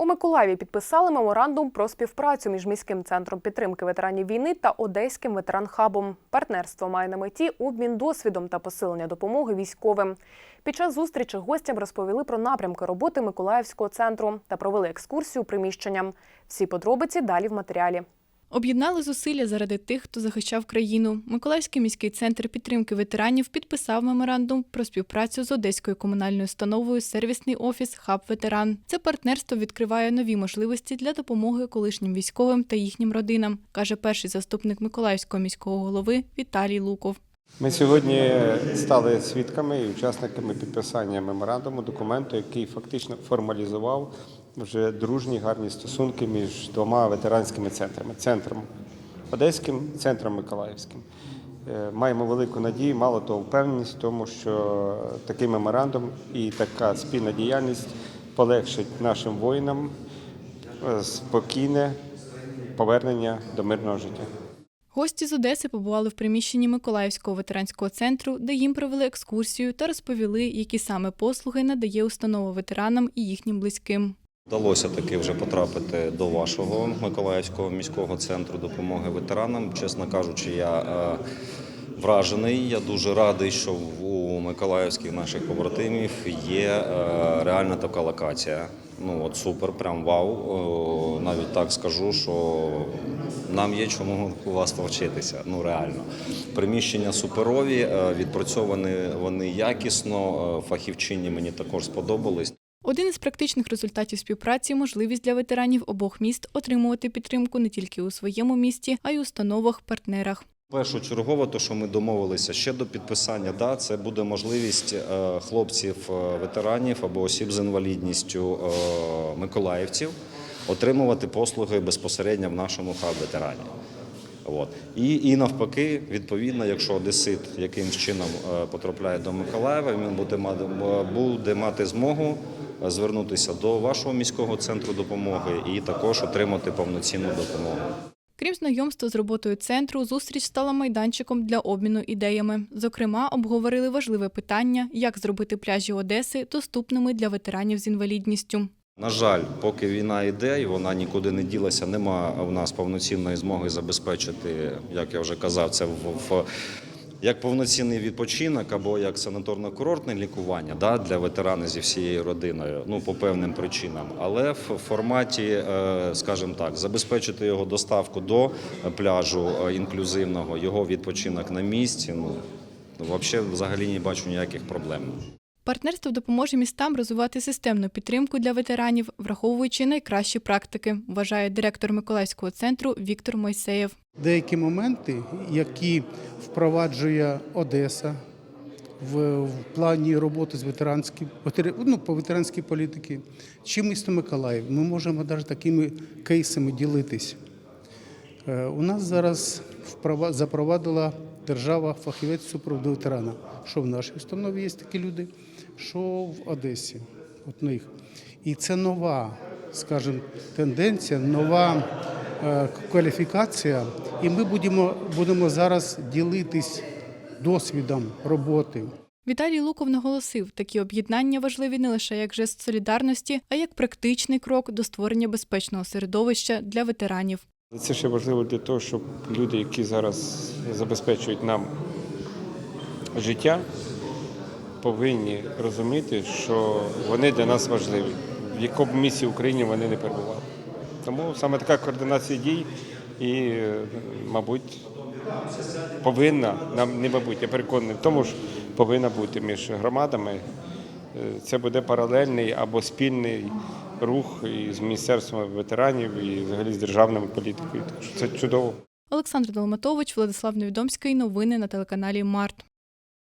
У Миколаєві підписали меморандум про співпрацю між міським центром підтримки ветеранів війни та Одеським ветеранхабом. Партнерство має на меті обмін досвідом та посилення допомоги військовим. Під час зустрічі гостям розповіли про напрямки роботи Миколаївського центру та провели екскурсію приміщенням. Всі подробиці далі в матеріалі. Об'єднали зусилля заради тих, хто захищав країну. Миколаївський міський центр підтримки ветеранів підписав меморандум про співпрацю з одеською комунальною установою Сервісний офіс Хаб Ветеран. Це партнерство відкриває нові можливості для допомоги колишнім військовим та їхнім родинам, каже перший заступник Миколаївського міського голови Віталій Луков. Ми сьогодні стали свідками і учасниками підписання меморандуму, документу, який фактично формалізував вже дружні гарні стосунки між двома ветеранськими центрами центром Одеським, центром Миколаївським. Е, Маємо велику надію, мало того, впевненість в тому, що такий меморандум і така спільна діяльність полегшить нашим воїнам е, спокійне повернення до мирного життя. Гості з Одеси побували в приміщенні Миколаївського ветеранського центру, де їм провели екскурсію та розповіли, які саме послуги надає установа ветеранам і їхнім близьким. Вдалося таки вже потрапити до вашого Миколаївського міського центру допомоги ветеранам. Чесно кажучи, я е, вражений. Я дуже радий, що у миколаївських наших побратимів є е, реальна така локація. Ну от супер, прям вау. Навіть так скажу, що нам є чому у вас повчитися. Ну реально. Приміщення суперові, е, відпрацьовані вони якісно. е, Фахівчині мені також сподобались. Один із практичних результатів співпраці можливість для ветеранів обох міст отримувати підтримку не тільки у своєму місті, а й установах-партнерах. Першочергово, то що ми домовилися ще до підписання, да, це буде можливість е, хлопців, е, ветеранів або осіб з інвалідністю е, миколаївців отримувати послуги безпосередньо в нашому хаб ветерані. От. І, і навпаки, відповідно, якщо одесит якимсь чином потрапляє до Миколаєва, він буде мати, буде мати змогу звернутися до вашого міського центру допомоги і також отримати повноцінну допомогу. Крім знайомства з роботою центру, зустріч стала майданчиком для обміну ідеями. Зокрема, обговорили важливе питання, як зробити пляжі Одеси доступними для ветеранів з інвалідністю. На жаль, поки війна йде і вона нікуди не ділася, нема в нас повноцінної змоги забезпечити, як я вже казав, це в, в як повноцінний відпочинок або як санаторно-курортне лікування да, для ветеранів зі всією родиною, ну по певним причинам. Але в форматі, е, скажімо так, забезпечити його доставку до пляжу е, інклюзивного, його відпочинок на місці. Ну взагалі, взагалі не бачу ніяких проблем. Партнерство допоможе містам розвивати системну підтримку для ветеранів, враховуючи найкращі практики, вважає директор Миколаївського центру Віктор Мойсеєв. Деякі моменти, які впроваджує Одеса в, плані роботи з ветеранським, ветер- ну, по ветеранській політики, чи місто Миколаїв, ми можемо навіть такими кейсами ділитись. Е, У нас зараз запровадила держава фахівець супроводу ветерана. Що в нашій установі є такі люди, що в Одесі. От них. І це нова, скажімо, тенденція, нова е, кваліфікація. І ми будемо, будемо зараз ділитись досвідом роботи. Віталій Луков наголосив, такі об'єднання важливі не лише як жест солідарності, а як практичний крок до створення безпечного середовища для ветеранів. Це ще важливо для того, щоб люди, які зараз забезпечують нам життя, повинні розуміти, що вони для нас важливі, в якому місці України вони не перебували. Тому саме така координація дій і, е, мабуть, повинна, нам не мабуть, я переконаний в тому, що повинна бути між громадами. Е, Це буде паралельний або спільний рух із Міністерством ветеранів і взагалі з державною політикою. Так це чудово. Олександр Долматович, Владислав Невідомський. Новини на телеканалі Март.